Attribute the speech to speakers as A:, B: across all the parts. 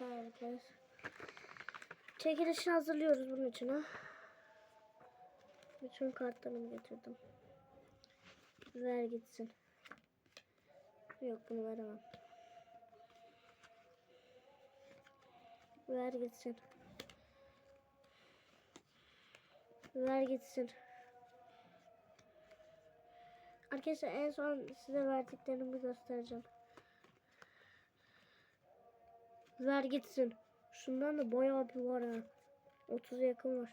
A: Evet arkadaşlar. Çekilişi hazırlıyoruz bunun için ha. Bütün kartlarımı getirdim. Ver gitsin. Yok bunu veremem. Ver gitsin. Ver gitsin. Arkadaşlar en son size verdiklerimi göstereceğim. Ver gitsin. Şundan da bayağı bir var ha. 30'a yakın var.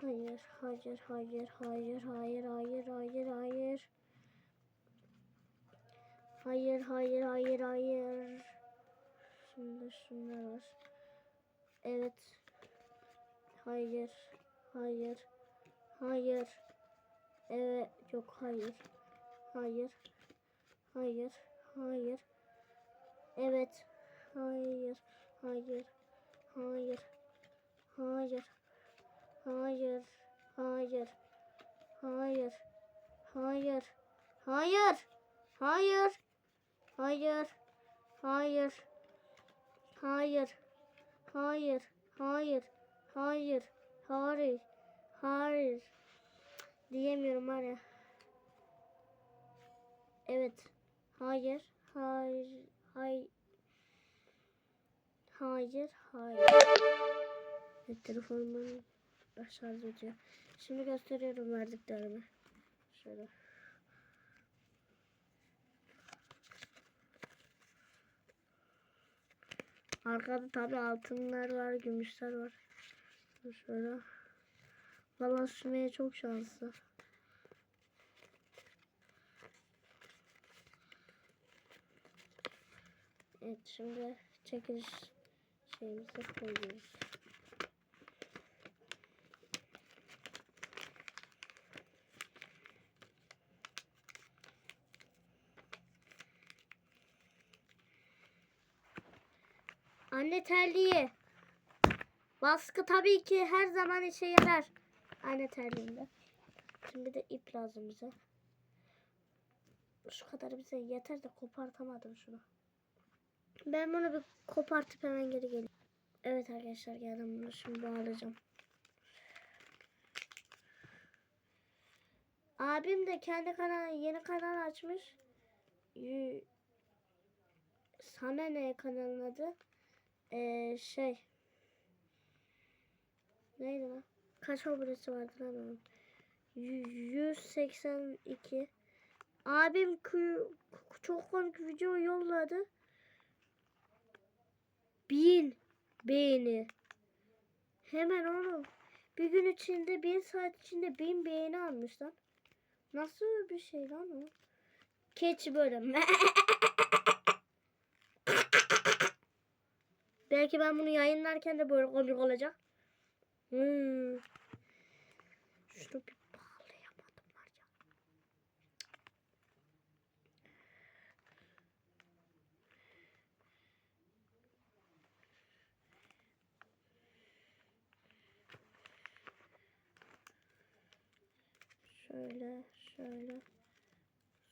A: Hayır, hayır, hayır, hayır, hayır, hayır, hayır, hayır. Hayır, hayır, hayır, hayır. Şimdi şunlar var. Evet. Hayır, hayır, hayır. Evet, yok hayır. Hayır. Hayır, hayır. Evet. Hayır, hayır. Hayır. Hayır. Hayır. Hayır. Hayır. Hayır. Hayır. Hayır. Hayır. Hayır. Hayır. Hayır. Hayır. Hayır. Hayır. Hayır. Diyemiyorum var ya. Evet. Hayır. Hayır. Hayır. Hayır. Hayır. Evet, telefonumun şarj ediyor. Şimdi gösteriyorum verdiklerimi. Şöyle. Arkada tabi altınlar var, gümüşler var. Şöyle. Valla Sümeyye çok şanslı. Evet şimdi çekiliş şeyimizi koyuyoruz. Anne terliği. Baskı tabii ki her zaman işe yarar. Anne terliğinde. Şimdi de ip lazım bize. Şu kadar bize yeter de kopartamadım şunu. Ben bunu bir kopartıp hemen geri geleyim. Evet arkadaşlar geldim bunu şimdi bağlayacağım. Abim de kendi kanal yeni kanal açmış. Yü- Sana ne kanalın adı? Ee, şey. Neydi lan? Kaç abonesi vardı lan onun? Yü- 182. Abim çok komik video yolladı. Bin beğeni. Hemen onu bir gün içinde bir saat içinde bin beğeni almış lan. Nasıl bir şey lan o? Keçi böyle. Belki ben bunu yayınlarken de böyle komik olacak. Hmm. Şöyle, şöyle.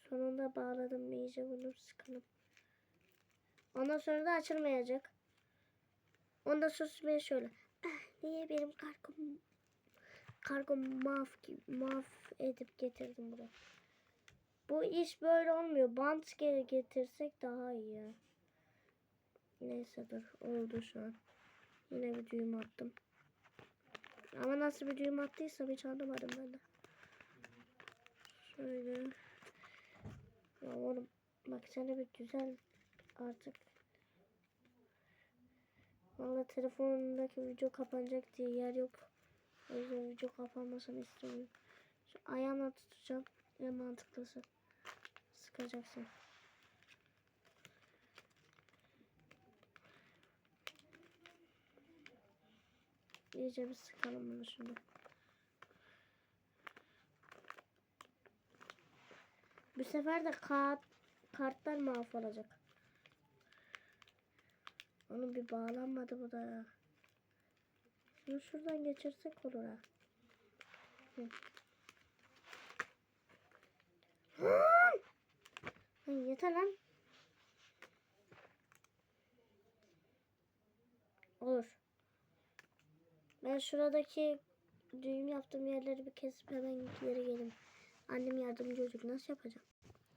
A: Sonunda bağladım iyice bunu sıkalım. Ondan sonra da açılmayacak. Ondan sonra şöyle. Ah, niye benim kargom kargom maf maf edip getirdim buraya. Bu iş böyle olmuyor. Bant getirsek daha iyi ya. Neyse dur. Oldu şu an. Yine bir düğüm attım. Ama nasıl bir düğüm attıysam hiç anlamadım ben de. Şöyle. Ya oğlum bak sana bir güzel artık. Valla telefonundaki video kapanacak diye yer yok. O yüzden video kapanmasını istemiyorum. Şu ayağına tutacağım. En mantıklısı. Sıkacaksın. İyice bir sıkalım bunu şimdi. Bu sefer de kağıt, kartlar mahvolacak. Onun bir bağlanmadı bu da ya. Şunu şuradan geçirsek olur ha. Lan yeter lan. Olur. Ben şuradaki düğüm yaptığım yerleri bir kesip hemen geri gelim. Annem yardımcı olacak. Nasıl yapacağım?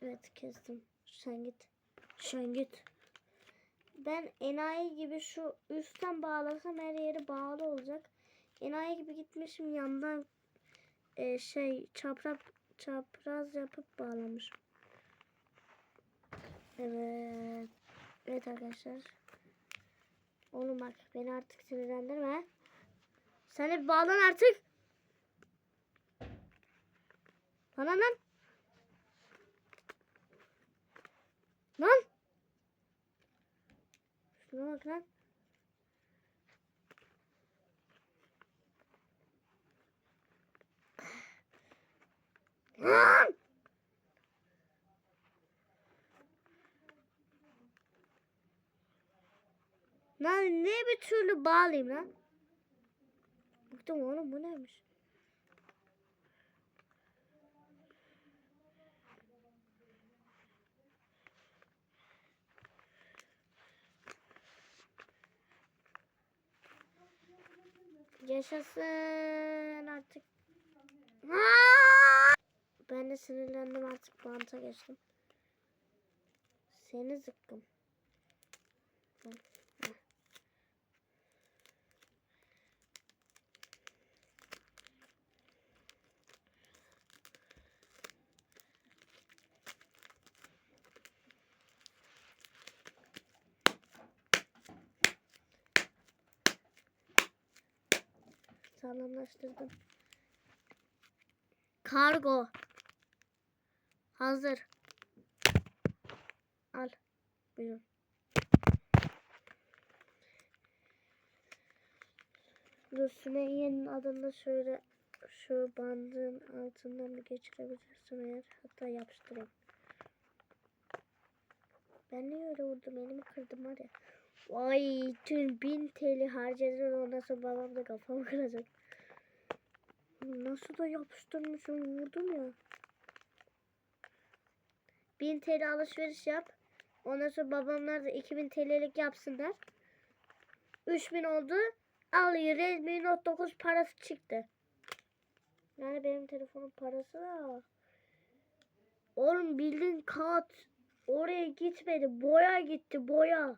A: Evet kestim. Sen git. Sen git. Ben enayi gibi şu üstten bağlasam her yeri bağlı olacak. Enayi gibi gitmişim yandan e, şey çapraz çapraz yapıp bağlamışım. Evet. Evet arkadaşlar. Oğlum bak beni artık sinirlendirme. Sen bir bağlan artık. Bana lan. Lan. Şuna bak lan. Lan. Lan ne bir türlü bağlayayım lan? Bıktım oğlum bu neymiş? Yaşasın artık. Ben de sinirlendim artık banta geçtim. Seni zıkkım. Heh. Sağlamlaştırdım. Kargo. Hazır. Al. Buyurun. Dur Sümeyye'nin adını şöyle şu bandın altından bir geçirebilirsin eğer. Hatta yapıştırayım. Ben niye öyle vurdum? Elimi kırdım var ya. Vay tüm bin TL harcadım ondan sonra babam da kafamı kıracak. Nasıl da yapıştırmışım vurdum ya. 1000 TL alışveriş yap. Ondan sonra babamlar da 2000 TL'lik yapsınlar. 3000 oldu. Al Redmi Note 9 parası çıktı. Yani benim telefonun parası da. Oğlum bildiğin kağıt oraya gitmedi. Boya gitti boya.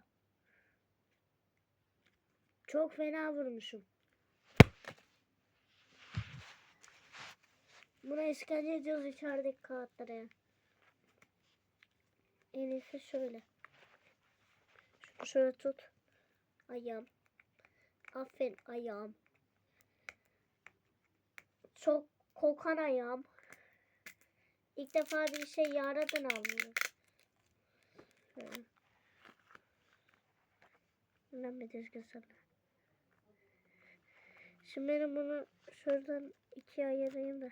A: Çok fena vurmuşum. Buna işkence ediyoruz içerideki kağıtlara. En iyisi şöyle. Şunu şöyle tut. Ayağım. Aferin ayağım. Çok kokan ayağım. İlk defa bir şey yaradan aldım. Şöyle. Ben bir düzgün sana. Şimdi benim bunu şuradan ikiye ayırayım da.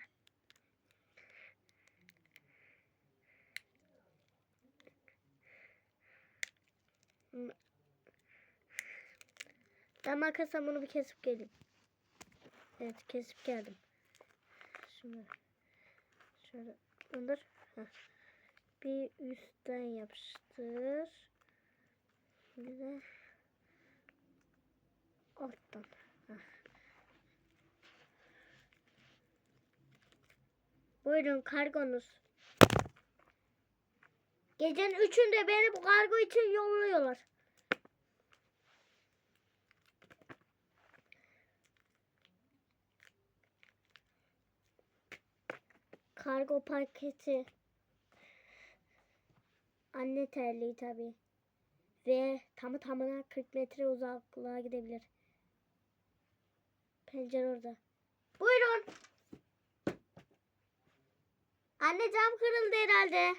A: Ben makasla bunu bir kesip geleyim. Evet kesip geldim. Şimdi şöyle indir. Bir üstten yapıştır. Bir de alttan. Heh. Buyurun kargonuz. Gecenin üçünde beni bu kargo için yolluyorlar. Kargo paketi. Anne terliği tabi. Ve tamı tamına 40 metre uzaklığa gidebilir. Pencere orada. Buyurun. Anne cam kırıldı herhalde.